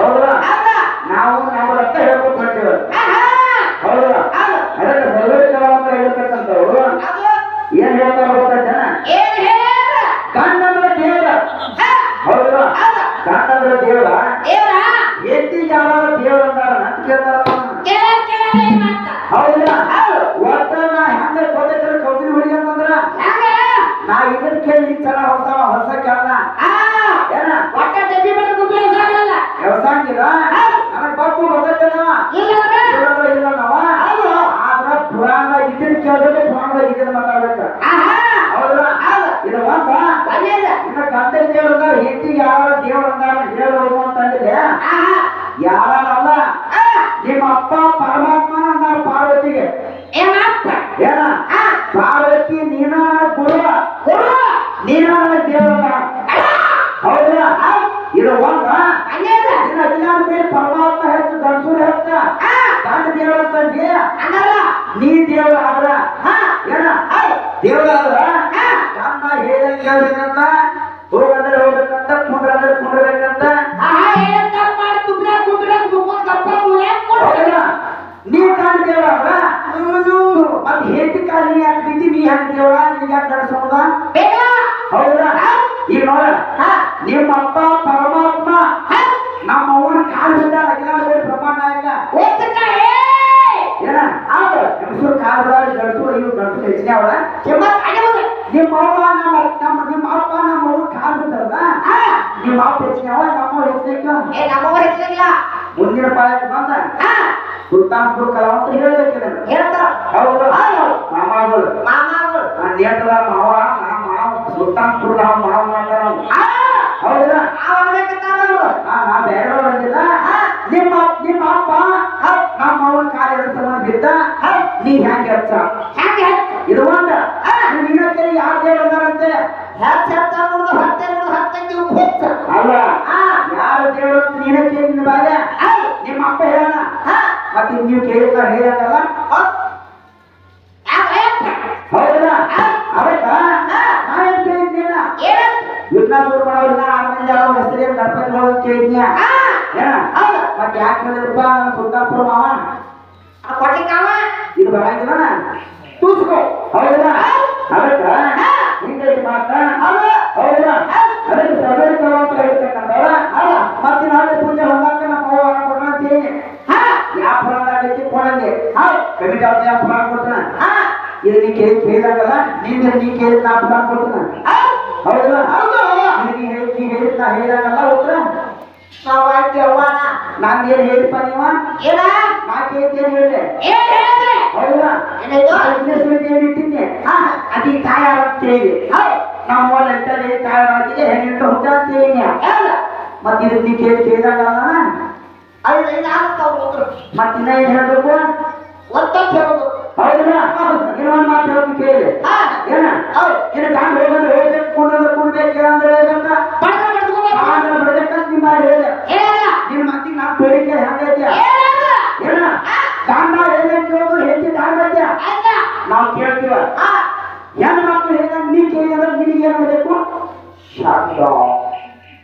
ಹೌದಾ? ನಾವು ನಮ್ಮ ರಕ್ತ ಹೇಳ್ಕೊಂಡು ಆಹಾ! ಹೌದಾ? ಅದಕ್ಕೆ ಸರ್ವೇಶ್ವರ ಅಂತ ಹೇಳ್ತಕ್ಕಂಥವ್ರು ಏನ್ ಹೇಳ್ತಾರ ಗೊತ್ತಾ ಜನ? ಅಂದ್ರೆ ದೇವರ. ಹೌದಾ? ದೇವರ? ದೇವ್ರ? ಎತ್ತಿ ದೇವರ ಅಂತಾರ ಅಂತ ಕೇಳ್ತಾರ. ಕೇಳ ಕೇಳ ಹೌದಾ? ಒಟ್ಟ ನಾ ಹೆಂಗ ಗೊತ್ತೈತ್ರ ಕೌದಿನ ಹುಡುಗಿ ಅಂತಂದ್ರ? ಹಂಗ? ನಾ ಇದನ್ನ ಕೇಳಿ ಈ ತರ ಹೊಸ ಹೊಸ ಆ. ಏನ? ಒಟ್ಟ ಡಬ್ಬಿ ಬಡ ಗುಬ್ಬಿ ನನಗೆ ಗೊತ್ತು ಗೊತ್ತೈತೇನವ ಇಲ್ಲ ನಾವ ಹೌದು. ಆದ್ರ ಪುರಾಣ ಇದನ್ನ ಕೇಳ್ಬೇಕು ಪುರಾಣದಾಗ ಇದನ್ನ ಮಾತಾಡ್ಬೇಕು. ಆಹಾ. ಹೌದಾ ಹೌದು. ಇದು ಒಂದ. ಇನ್ನ ಗಂಡ ದೇವ್ರದ ಹೆಂಡತಿ ಯಾರ ದೇವ್ರ ಅಂದಾರ ಹೇಳೋದು ಅಂತಂದ್ರೆ ಆಹಾ. ಯಾರಲ್ಲ ನಿಮ್ಮ ಅಪ್ಪ ಪರಮಾತ್ಮ ಅಂದಾರ ಪಾರ್ವತಿಗೆ. ಏನಪ್ಪ ಏನ? ಪಾರ್ವತಿ ನೀನ ಗುರು. ನೀನ ದೇವರ ಹೌದಾ. ಇದು ಒಂದ ಪರಮಾತ್ಮ ಹೆಚ್ಚು ಗಂಡಸೂರು ಹೆಚ್ಚ? ಗಂಡ ದೇವರ ಅಂತಂದಿ ಅನ್ನಲ್ಲ ನೀ ದೇವರ ಆದ್ರ? ಏನ? ದೇವರ ಆದ್ರ? ಗಂಡ ಹೇಳಿದಂಗೆ ಕೇಳ್ಬೇಕಂತ ಹೋಗಂದ್ರೆ ಹೋಗ್ಬೇಕಂತ ಕುಂಡ್ರಂದ್ರೆ ಕುಂಡ್ರಬೇಕಂತ ಕುಬ್ರ ಕುಬ್ರ ನೀ ಗಂಡ ದೇವರ ಆದ್ರ? ಮತ್ತೆ ಕಾಲಿ ಯಾಕೆ ಬಿದ್ದಿ? ನೀ ಹೆಂಗ್ ದೇವರ? ನಿನಗೆ ಯಾಕೆ ನಡೆಸೋದ ಹೌದಾ ಈಗ ನೋಡ. ನಿಮ್ಮ ಅಪ್ಪ ಪರಮಾತ್ಮ ನಮ್ಮ ಅವ್ವನ ಕಾಲು ಬಿದ್ದ ಮೇಲೆ ಪ್ರಮಾಣ ಒತ್ತಕ ಏನ? ಹೌದು ಹೆಂಗಸರು ಕಾಲು ಬಿಡ ಗಂಡಸರು ಇವು ಗಂಡಸರು ಹೆಚ್ಚಿನ ಅವಳ. ಕೆಮ್ಮತ್ ಅಡಬಹುದು ನಿಮ್ಮ ಅವ್ವ ನಮ್ಮ ನಮ್ಮ ನಿಮ್ಮ ಅಪ್ಪ ನಮ್ಮ ಅವ್ವ ಕಾಲು ಬಿದ್ದಾರಲ್ಲ ಹಾ. ನಿಮ್ಮ ಅಪ್ಪ ನಮ್ಮ ಹೆಚ್ಚಿನ ಏ ಮುಂದಿನ ಪಾಯಕ್ಕೆ ಬಂದ. ಸುಲ್ತಾನ್ಪುರ ಕಲಾವಂತ ಹೇಳ್ಬೇಕಿದೆ ಹೇಳ್ತಾರ. ಹೌದು. ಮಾಮಾಗಳು. ಮಾಮಾಗಳು. ಆ ನೇಟದ ಮಾವ ನಾ ಮಾವ ಸುಲ್ತಾನ್ಪುರ ನಾವು. ಮಾವ ಮಾಡ್ತಾರ ಹೌದಾ ಬಿದ್ದ ನೀ ಹೆಂಗೆ ಹೆಚ್ಚ ಹೆಚ್ಚು ಇದು ಒಂದ ನಿನ್ನ ಕೈ ಯಾರು ದೇವರಂತೆ ಹೆಚ್ಚು ಹೆಚ್ಚು ಅನ್ನೋದು ಹತ್ತೆ ಅನ್ನೋದು ಹತ್ತಕ್ಕೆ ಹೆಚ್ಚ ಅಲ್ಲ. ಯಾರು ದೇವರು ಅಂತ ನೀನ ಕೇಳಿದ ಹೌದು ನಿಮ್ಮ ಅಪ್ಪ ಹೇಳೋಣ. ಮತ್ತೆ ನೀವು ಕೇಳಿದ ಹೇಳಲ್ಲ ಹೌದು ಯಾವ ಯಪ್ಪ ಹೌದಾ ಅದಕ್ಕ? ನಾವೇನ್ ಕೇಳಿದ್ನಿಲ್ಲ ಏನಂತ ಯುದ್ಧ ದೂರ ಮಂದಿ ಯಾವ ಗಣಪತಿ ಮಾಡೋದು ಕೇಳಿದ್ಯಾ ಮತ್ತೆ ಯಾಕೆ ಹೇಳಿದ್ರಪ್ಪ ಸುಲ್ತಾನ್ಪುರ ಮಾವ? ಇದು ಬರಂಗಿಲ್ಲ ತೂಸ್ಕೋ ಹೌದಾ ಅದಕ್ಕ ಹಿಂಗೈತಿ ಮಾತ ಹೌದು ಹೌದಾ ಅದಕ್ಕೆ ಸಭೆ ಅಂತ ಹೇಳ್ತಕ್ಕಂಥವ್ರ ಮತ್ತೆ ನಾಳೆ ಪೂಜೆ ಹೊಂದಾಕ ನಮ್ಮ ಅವ್ವ ಕೊಡ್ರಂತೀವಿ ಹಾ ಯಾವ ಫಲದಾಗೈತಿ ಕೊಡಂಗೆ ಹೌದು ಕಮಿಟಿ ಅವ್ರ ಯಾವ ಫಲ ಕೊಡ್ತಾನ ಹಾ ಇದು ನೀ ಕೇಳಿ ಕೇಳಿದಾಗಲ್ಲ ನೀನ್ ನೀ ಕೇಳಿದ ನಾ ಫಲ ಕೊಡ್ತಾನ ಹೌದು ಹೌದಾ ಹೌದು ನೀ ಹೇಳಿ ನೀ ಹೇಳಿದ ನಾ ಹೇಳಿದಾಗಲ್ಲ ಉತ್ತರ ನಾವು ಆಯ್ತು ಅವ್ವಾನ ನಾನು ಏನ್ ಹೇಳಿಪ್ಪ ನೀವ? ಏನ? ನಾ ಕೇಳಿದ್ದೇನು ಹೇಳಿದೆ? ಏನ್ ಹೇಳಿದ್ರೆ ಹೌದಾ? ನಾ ಇಂಗ್ಲೀಷ್ ಏನು ಇಟ್ಟಿದ್ದೆ? ಹಾ. ಅದಿ ತಾಯಾರ ಅಂತ ಹೇಳಿ ಹೌದು. ನಮ್ಮ ಎಂಟಲ್ಲಿ ತಾಯಾರಾಗಿದೆ ಹೆಣ್ಣಿಟ್ಟು ಹುಟ್ಟ ಅಂತ ಹೇಳಿ ಮತ್ತೆ ಇದು ನೀ ಕೇಳಿ ಕೇಳಿದಾಗಲ್ಲ ಮತ್ತಿನ್ನ ಏನ್ ಹೇಳ್ಬೇಕು? ಹೇಳೋದು ಹೌದಾ? ಮಾತು ಹೇಳೋದು ಕೇಳಿ. ಏನ? ಇನ್ನು ಗಂಡ ಹೋಗಂದ್ರೆ ಕುಡ್ಬೇಕು ಅಂದ್ರೆ ಹೇಳ್ಬೇಕ? ಬಡ್ಸ್ಕೋಬೇಕು ಅಂದ್ರೆ ಬಿಡ್ಬೇಕಂತ ನಿಮ್ಮ ಹೇಳಿದೆ ಹೇಳ ನಿನ್ನ ಮತ್ತಿಗೆ ನಾನು ಬೇಡಿಕೆ ಹೆಂಗೈತೆ ಹೇಳ ಏನ ಗಂಡ ಹೇಳ್ಬೇಕು ಕೇಳೋದು ಹೆಚ್ಚಿದ ಹೆಂಗೈತೆ ಆಯ್ತ ನಾವು ಕೇಳ್ತೀವ ಹಾ ಹೆಣ್ಣು ಮಕ್ಕಳು ಹೇಳಿದಾಗ ನೀ ಕೇಳಿದ್ರೆ ನಿನಗೆ ಏನು ಮಾಡಬೇಕು ಶಬ್ದ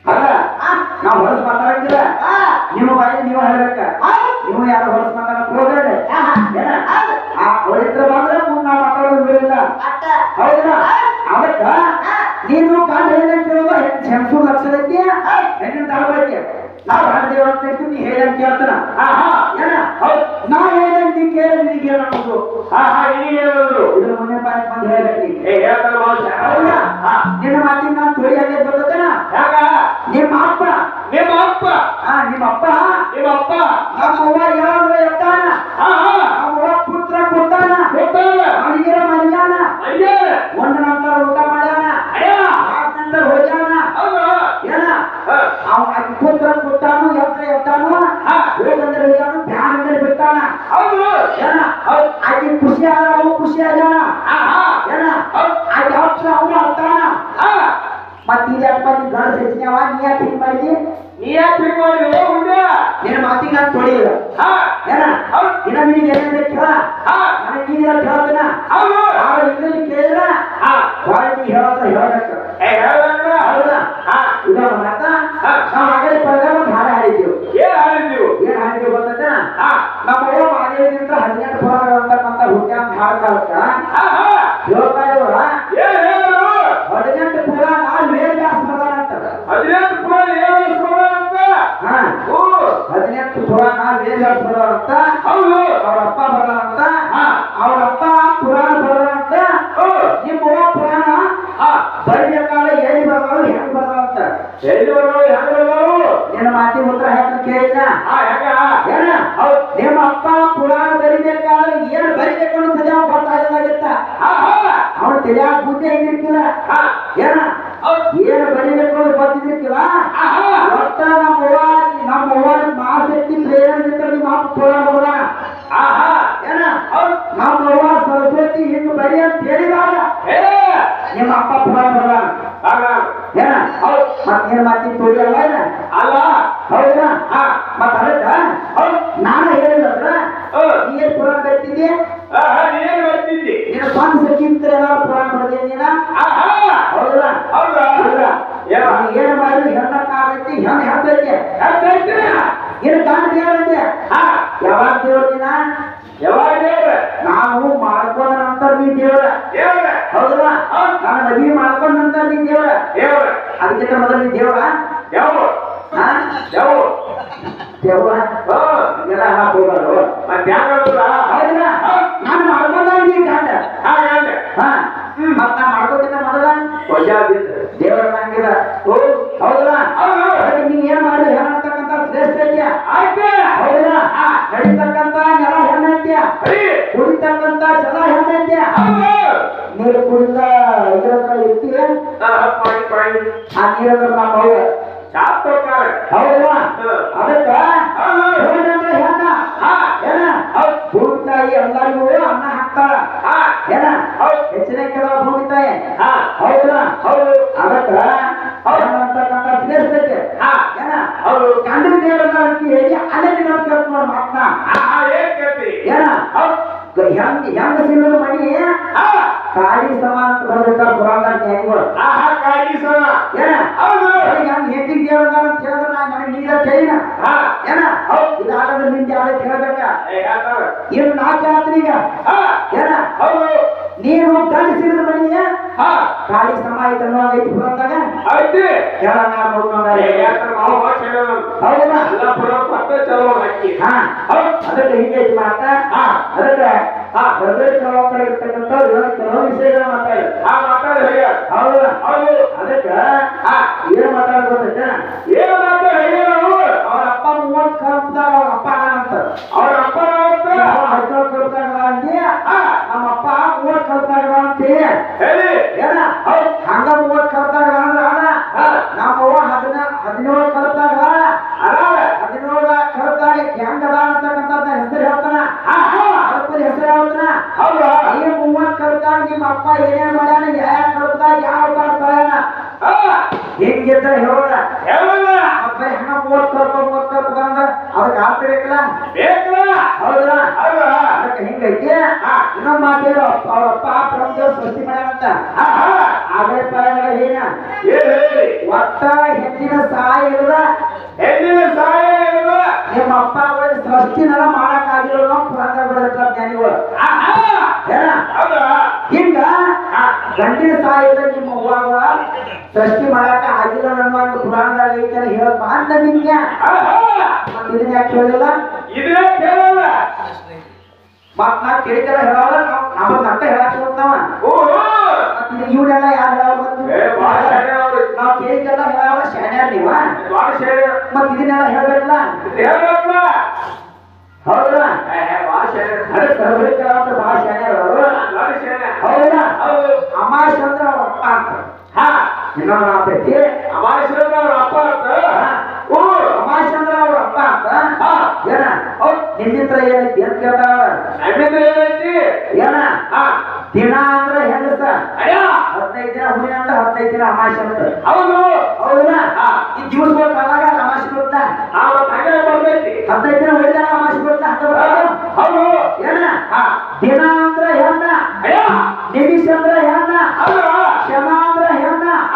ಅಲ್ಲ ನಾವು ಹೊಲಸು ಮಾತಾಡಂಗಿಲ್ಲ ನಿಮ್ಮ ಬಾಯಿ ನೀವು ಹೇಳ್ಬೇಕ. ನೀವು ಯಾರು ಹೊಲಸು ಮಾತಾಡಕ್ ಹೋಗ್ಬೇಡ. ಆ ಒಳಿತ್ರ ಬಂದ್ರೆ ಮುಂದೆ ನಾವು ಮಾತಾಡೋದಿಲ್ಲ ಹೌದಾ? ಅದಕ್ಕ. ನೀನು ಕಾಂಡ ಹೇಳಿದಂಗೆ ಕೇಳುವ ಹೆಂಗಸು ಲಕ್ಷ ಐತಿ ಹೆಣ್ಣಿನ ತಳಬೈತಿ ನಾವು ಹಾಡ್ದೇವ ಅಂತ ಹೇಳ್ತೀವಿ ನೀ ಹೇಳಿದಂಗೆ ಕೇಳ್ತಾನ ಆಹಾ ಏನ? ಹೌದು. ನಾ ಹೇಳಂತ ನೀ ಕೇಳಿ ನಿನಗೆ ಹೇಳೋದು ಹಾ ಹಾ ನೀ ಹೇಳೋದು ಇದ್ರ ಮೊನ್ನೆ ಬಾಯಿ ಬಂದು ಹೇಳ್ಬೇಕು ನೀ ಏ ಹೇಳ್ತಾನ ಹೌದಾ? ಹಾ. ನಿನ್ನ ಮಾತಿನ ನಾನು ತಿಳಿಯಾಗೆ ಹಾಗೆ ಬರ್ತೇನ ಯಾಕ? ನಿಮ್ಮ ಅಪ್ಪ. ನಿಮ್ಮ ಅಪ್ಪ. ಹಾ ನಿಮ್ಮ ಅಪ್ಪ? ನಿಮ್ಮ ಅಪ್ಪ. ನಮ್ಮ ಅವ್ವ ಯಾವಾಗ ಎತ್ತಾನ ಹಾ ಹಾ ನಮ್ಮ ಅವ್ವ ಪುತ್ರ ಕೊಟ್ಟಾನ? ಕೊಟ್ಟಾನ. ಅವನಿಗೆ ಮರ್ಯಾನ ಅಯ್ಯ ಒಂದು ನಂತರ ಊಟ ಮಾಡ್ಯಾನ ಅಯ್ಯ ಆದ ನಂತರ ಹೋಗ್ಯಾನ ಹೌದು ಏನ ಹಾ. ಪುತ್ರ ಕೊಟ್ಟಾನು ಯಂತ್ರ ಎತ್ತಾನು. ಹೋಗಂದ್ರೆ ಅಂದ್ರೆ ಬಿಟ್ಟಾನ. ಹೌದು. ಏನ? ಆಕಿ ಖುಷಿ ಆದ ಅವು ಖುಷಿ ಆಗ್ಯಾನ ಏನ? ಆಕಿ ಹತ್ರ ಅವನು ಅತ್ತಾನ ಹಾ. ಮತ್ ಇಲ್ಲಿ ಅಪ್ಪ ನೀ ಗಂಡ ಹೆಚ್ಚಿನವ ನೀ ಯಾಕೆ ಹಿಂಗ್ ಮಾಡಿದಿ? ನೀ ಯಾಕೆ ಹಿಂಗ್ ಮಾಡಿದ್ರಿ ಹುಡುಗ ನಿನ್ನ ಮಾತಿಗೆ ನಾನು ತೊಳಿಲ್ಲ ಏನ? ಹೌದು. ಇನ್ನ ನಿನಗೆ ಏನಿದೆ ಕೇಳ ಹಾ. ನನಗೆ ನೀನು ಕೇಳ್ತಾನ ಹೌದು. ಆಗ ಇನ್ನೊಂದು ಕೇಳಿದ್ರ ಹಾ. ಕ್ವಾಲಿಟಿ ಹೇಳತ್ತ ಹೇಳ್ಬೇಕು. ಏ ಹೇಳಂದ್ರ ಹೌದಾ? ಹದಿನೆಂಟು ಪುರಾಣ ಹದಿನೆಂಟು ಪುರಾಣ ಹದಿನೆಂಟು ಪುರಾಣ ಹೌದು. ಅವ್ರ ಅಪ್ಪ ಹಾ. ಅವ್ರ ಅಪ್ಪ ಪುರಾಣ ಓ ನಿಮ್ಮ ಪುರಾಣ? ಬರಿಬೇಕಾದ್ರೆ ಎಲ್ಲಿ ಬರ್ದಾಳು ಹೆಂಗ್ ಬರ್ದಾಳ ಅಂತ? ಎಲ್ಲಿ ಹೆಂಗ್ ನಿನ್ನ ಮಾತಿ ಉತ್ತರ ಹೇಳ್ತೀನಿ ಕೇಳಿದ ಹಾ ಹೆಂಗ ಏನ ಹೌದು. ತಿಳಿಯಾಕ ಬುದ್ಧಿ ಹೆಂಗಿರ್ಕಿಲ್ಲ? ಏನ? ಏನ್ ಬರಿಬೇಕು ಅಂತ ಗೊತ್ತಿದ್ದಿರ್ಕಿಲ್ಲ ಆಹಾ. ಒಟ್ಟ ನಮ್ಮ ಅವ್ವ ನಮ್ಮ ಅವ್ವ ಮಹಾಶಕ್ತಿ ಪ್ರೇರಣೆ ನಿಮ್ಮ ಅಪ್ಪ ಆಹಾ. ಏನ? ನಮ್ಮ ಅವ್ವ ಸರಸ್ವತಿ ಹಿಂಗ್ ಬರಿ ಅಂತ ಹೇಳಿದಾಗ ಏ ನಿಮ್ಮ ಅಪ್ಪ ಪುರಾಣ ಬರ್ದಾನ ಏನ? ಮತ್ತೇನ್ ಮಾತಿ ತುಳಿಯಲ್ಲ ಏನ? ಅಲ್ಲ. ಹೌದಾ? ಮತ್ತ ನಾನ ಹೇಳಿದ್ರ ಓ ನೀ ಏನ್ ಪುರಾಣ ನೀನು ಎಲ್ಲ ಪುರಾಣ ಬರೆದಿದ್ದೀನ ಆಹಾ ಹೌದಾ? ಹೌದಾ? ಏನ ಮಾಡಿದ್ರು? ಹೆಣ್ಣಕ್ಕಾಗೈತಿ ಹೆಣ್ಣು ಹೆತ್ತೈತಿ. ಹೇಳ್ತೈತಿ ಏನು ಗಂಡ ದೇವರಂತೆ ಯಾವಾಗ ದೇವ್ರದಿನ ಯಾವಾಗ ದೇವ್ರ? ನಾವು ಮಾಡ್ಕೊಂಡ ನಂತರ ನೀ ದೇವ್ರ. ದೇವ್ರ. ಹೌದಾ? ಹೌದು. ನಾನು ಮದುವೆ ಮಾಡ್ಕೊಂಡ ನಂತರ ನೀ ದೇವ್ರ. ದೇವ್ರ. ಅದಕ್ಕಿಂತ ಮೊದಲು ನೀ ದೇವ್ರ? ಯಾವ ಯಾವ ದೇವ್ರ. ಎಲ್ಲ ಹಾಕೋಬಾರು ಮತ್ತೆ ಹೌದಾ? ನಾನು ಮಾಡ್ಕೊಂಡ ನೀರು ಕುಡಿದ ಇರ್ತೀಯ ಆ, ನೀರ ನಮ್ಮ ಅವ್ವ ಹೌದಾ ಅದಕ್ಕ? ಹೆಣ್ಣ ಹಾ. ಏನ? ಭೂಮಿ ತಾಯಿ ಎಲ್ಲರಿಗೂ ಅನ್ನ ಹಾಕ್ತಾಳ. ಹಾ. ಏನ? ಹೆಚ್ಚಿನ ಕೆಲವ ಭೂಮಿ ತಾಯಿ ಹಾ ಹೌದಾ. ಅದಕ್ಕ? ಅಂತಕ್ಕಂಥ ಹಾ. ಏನ? ದೇವರ ಅಂತ ಹೇಳಿ ಅಲ್ಲೇ ನಾವು ಕೇಳ್ತ ನೋಡಿ ಮಾತನ್ನ ಹಾ ಹಾ ಏನ್ ಹೆಂಗ್ ಹೆಂಗ ಸಿಗೋದು ಮನಿ ಹಾ ಕಾಳಿ ಸಮಾನ ಅಂತ ಬರ್ದಿರ್ತಾರ ಪುರಾಣದಾಗ ಜ್ಞಾನಿಗಳು ಹಾ ಹಾ ಕಾಯಿ ಸಮ ಏನ ಹೌದು ಹೆಂಗ್ ಹೆಂಡತಿ ದೇವರ ಅಂತ ಹೇಳಿದ್ರೆ ನಾ ನನಗೆ ನೀರ ಕೈನ ಹಾ ಏನ ಹೌದು ಇದಾದ್ರೆ ನಿಂದ ಯಾವ್ದು ಕೇಳ್ಬೇಕ ಏ ಹೇಳ್ತಾರ ಇನ್ನು ನಾ ಕೇಳ್ತೀನಿ ಈಗ ಹಾ ಏನ ಹೌದು ನೀನು ಗಂಡ ಸಿಗದ ಕಾಳಿ ಸಮ ಐತೆ ಅನ್ನೋ ಐತಿ ಪುರಂದಾಗ ಐತಿ ನಾವು ಭಾಷೆ ಹೇಳೋದು ಹೌದಾ ಎಲ್ಲ ಪುರ ಚಲೋ ಹಾಕಿ ಹಾ. ಅದಕ್ಕೆ ಹೀಗೆ ಮಾತ. ಹಾ. ಅದಕ್ಕೆ ಆ ಹೃದಯ ಕಲಾವಂತರ ಇರ್ತಕ್ಕಂಥ ಇವಾಗ ಕೆಲವು ವಿಷಯಗಳ ಮಾತಾಡಿ ಹಾ ಮಾತಾಡ ಹೇಳ ಹೌದಾ ಹೌದು. ಅದಕ್ಕೆ ಹಾ. ಏನ್ ಮಾತಾಡ್ಬೋದೈತೆ ಏನು ಮಾತಾಡ ಹೇಳ ಅವ್ರ ಅಪ್ಪ ಮೂವತ್ ಕಾಲ ಅವ್ರ ಅಪ್ಪ ಅಂತ ಅವ್ರ ಅಪ್ಪ ಅವತ್ತ ಹದಿನೇಳು ಕಲ್ಪದಾಗ ಅಂದಿ ಹಾ ನಮ್ಮ ಅಪ್ಪ ಮೂವತ್ ಕಲ್ಪದಾಗ ಅಂತೇಳಿ ಹೇಳಿ ಏನ ಹೌದು ಹಂಗ ಮೂವತ್ ಕಲ್ಪದಾಗ ಅಂದ್ರ ಅಲ್ಲ ಹಾ ನಮ್ಮ ಅವ್ವ ಹದಿನ ಹದಿನೇಳು ಕಲ್ಪದಾಗ ಅದಾವ ಹದಿನೇಳ ಕಲ್ಪದಾಗ ಹೆಂಗದ ಅಂತಕ್ಕಂಥ ಹೆಸರು ಹೇಳ್ತಾನ ಹಾ ಹಾ ಅದ್ರ ಹೆಸರು ಹೇಳ್ತಾನ ಹೌದಾ ಈ ಮೂವತ್ ಕಲ್ಪದಾಗ ನಿಮ್ಮ ಅಪ್ಪ ಏನೇನ್ ಮಾಡ್ಯಾನ ಯಾವ ಕಲ್ಪದಾಗ ಯಾವ ಬರ್ತಾನ ಹಾ ಹೆಂಗಿದ್ದ ಹೇಳೋದ ಹೇಳಲ್ಲ ಅಪ್ಪ ಹೆಂಗ ಮೂವತ್ ಕಲ್ಪ ಮೂವತ್ ಕಲ್ಪ ಅಂದ್ರ ಅದಕ್ಕೆ ಅರ್ಥ ಬೇಕಲ್ಲ? ಹೌದಾ? ಹೌದಾ. ಅದಕ್ಕೆ ಹಿಂಗೈತಿ. ಇನ್ನೊಂದ್ ಮಾತೇಳು ಅವ್ರ ಅಪ್ಪ ಬ್ರಹ್ಮದೇವ್ ಸೃಷ್ಟಿ ಮಾಡ್ಯಾನಂತ ಹಾ ಆಗಲೇ ಪರಗಳ ಏನ ಒಟ್ಟ ಹೆಣ್ಣಿನ ಸಹಾಯ ಇಲ್ಲದ ಹೆಚ್ಚಿನ ಸಹಾಯ ಇಲ್ಲ ನಿಮ್ಮ ಅಪ್ಪ ಅವರ ಸೃಷ್ಟಿನೆಲ್ಲ ಮಾಡಕ್ ಆಗಿಲ್ಲ ಪುರಾಣ ಬರೆದಿಟ್ಟ ಜ್ಞಾನಿಗಳು ಹಿಂಗ ಗಂಡಿನ ಸಹಾಯ ಇಲ್ಲದ ನಿಮ್ಮ ಸೃಷ್ಟಿ ಮಾಡಾಕ ಆಗಿಲ್ಲ ನನ್ನ ಒಂದು ಪುರಾಣದಾಗ ಐತೆ ಹೇಳಪ್ಪ ಅಂತ ನಿಮ್ಗೆ. ಇದನ್ನ ಯಾಕೆ ಹೇಳಿಲ್ಲ ಇದೇ ಕೇಳಲ್ಲ ಮತ್ ನಾ ಕೇಳ್ತಾರ ಹೇಳಲ್ಲ ನಾವು ನಮ್ಮ ನಟ್ಟ ಹೇಳಕ್ ಮತ್ ಇದು ಯಾರು. ನಾವು ಕೇಳಿದ್ದೆಲ್ಲ ಹೇಳಲ್ಲ ಶಾಣ್ಯಾರ ನೀವ. ಮತ್ ಇದನ್ನೆಲ್ಲ ಹೇಳಲ್ಲ ಹೌದಾ. ಅದೇ ಅಂತ ಭಾಳ ಭಾಳ ಹೌದಾ? ಅಮಾಶ್ ಅಂದ್ರೆ ಅವ್ರ ಅಪ್ಪ ಅಂತ ಇನ್ನೊಂದು ಆಗ್ತೈತಿ ಅಮಾವಾಸ್ಯೆಯಿಂದ ಅವ್ರ ಅಪ್ಪ ಅಂತ? ಓ ಅಮಾಶಂದ್ರ ಅವ್ರ ಅಪ್ಪ ಅಂತ? ಏನ? ಹೌದ್ ನಿನ್ನಿತ್ರ ಏನೈತಿ ಅಂತ ಕೇಳ್ತಾರ ನಮ್ಮಿಂದ ಏನೈತಿ? ಏನ? ದಿನ ಅಂದ್ರ ಹೆಂಗಸ? ಹದಿನೈದು ದಿನ ಹುಳಿ ಅಂತ ಹದಿನೈದು ದಿನ ಅಮಾಶ್ ಅಂತ. ಹೌದು. ಹೌದಾ. ಈ ದಿವಸಗಳ ಕಾಲಾಗ ಅಮಾಶ ಬರುತ್ತಾ? ಹದಿನೈದು ದಿನ ಉಳಿದಾಗ ಅಮಾಶ ಬರುತ್ತಾ ಅಂತ ಹೌದು. ಏನ? ದಿನ ಅಂದ್ರ ಹೆಣ್ಣ? ನಿಮಿಷ ಅಂದ್ರ ಹೆಣ್ಣ? ಹೌದು ಕ್ಷಮ ಅಂದ್ರ ಹೆಣ್ಣ ಐ,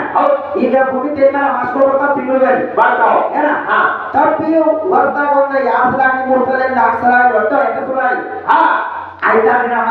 ಈಗ ಭೂಮಿ ತೆಗೆ ಮೇಲೆ ಮಾಸ್ಕೋ ಬರ್ತಾವ ತಿಂಗಳಿಗೆ ಬರ್ತಾವ ಏನ? ತಪ್ಪಿ ಹೊರತಾಗ ಒಂದು ಎರಡು ಸಲ ಆಗಿ ಮೂರು ಸಲ ನಾಲ್ಕು ಸಲ ಆಗಿ ಒಟ್ಟು ಎಂಟು ಸಲ ಹಾ. ಆಯ್ತಾ